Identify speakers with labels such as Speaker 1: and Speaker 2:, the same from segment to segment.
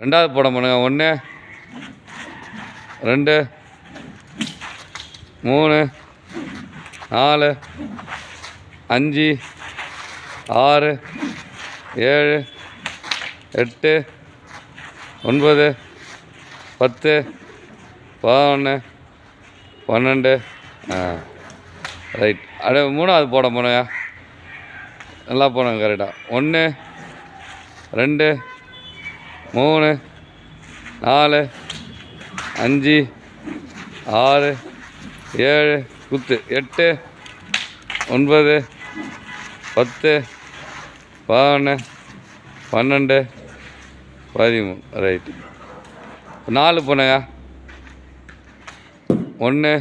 Speaker 1: ரெண்டாவது படம் போனேங்க ஒன்று ரெண்டு மூணு நாலு அஞ்சு ஆறு ஏழு எட்டு ஒன்பது பத்து பதினொன்று பன்னெண்டு. All right. அட மூணாவது போட போனேங்க நல்லா போனேங்க கரெக்டாக ஒன்று ரெண்டு மூணு நாலு அஞ்சு ஆறு ஏழு குத்து. எட்டு ஒன்பது பத்து பதினொன்று பன்னெண்டு பதிமூணு. ரைட்டு நாலு போனயா ஒன்று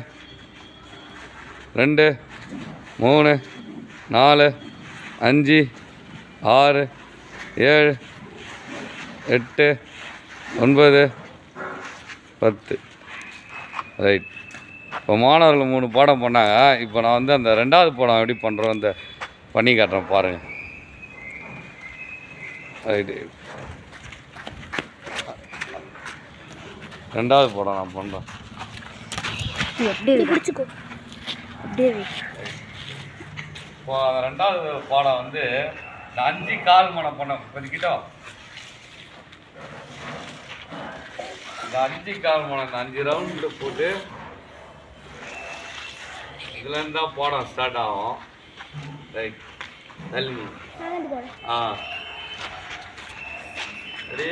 Speaker 1: ரெண்டு மூணு நாலு அஞ்சு ஆறு ஏழு எட்டு ஒன்பது பத்து. ரைட் இப்போ மாணவர்கள் மூணு பாடம் பண்ணாங்க. இப்போ நான் வந்து அந்த ரெண்டாவது பாடம் எப்படி பண்ணுறோம் அந்த பண்ணி காட்டுறேன் பாருங்கள் ரைட்டு ரெண்டாவது படம் நான் பண்ணுறேன். இப்போ அந்த ரெண்டாவது பாடம் வந்து இந்த அஞ்சு கால் மனம் பண்ண கொஞ்சிக்கிட்டோ இந்த அஞ்சு கால் மனம் இந்த அஞ்சு ரவுண்டு போட்டு இதுலேருந்து தான் பாடம் ஸ்டார்ட் ஆகும். ரைட் தள்ளி ஆ. ரெடி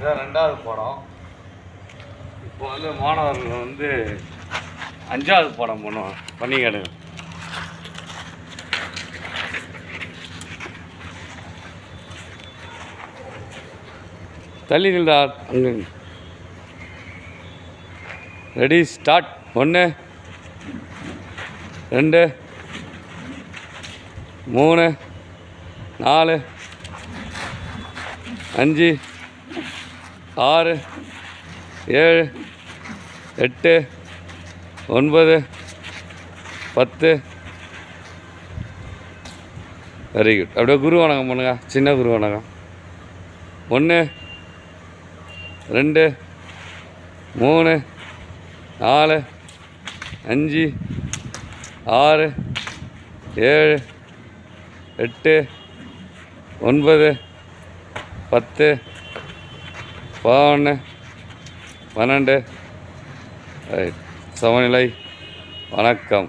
Speaker 1: இதான் ரெண்டாவது படம். இப்போ வந்து மாணவர்கள் வந்து அஞ்சாவது படம் பண்ணுவோம் பண்ணிக்காடு தள்ளி நில்டா அங்கே ரெடி ஸ்டார்ட். ஒன்று ரெண்டு மூணு நாலு அஞ்சு ஆறு ஏழு எட்டு ஒன்பது பத்து. வெரி குட் அப்படியே குரு வணக்கம் பண்ணுங்க. சின்ன குரு வணக்கம். ஒன்று ரெண்டு மூணு நாலு அஞ்சு ஆறு ஏழு எட்டு ஒன்பது பத்து. வா பன்னெண்டு. வணண்டே சமநிலை. வணக்கம்.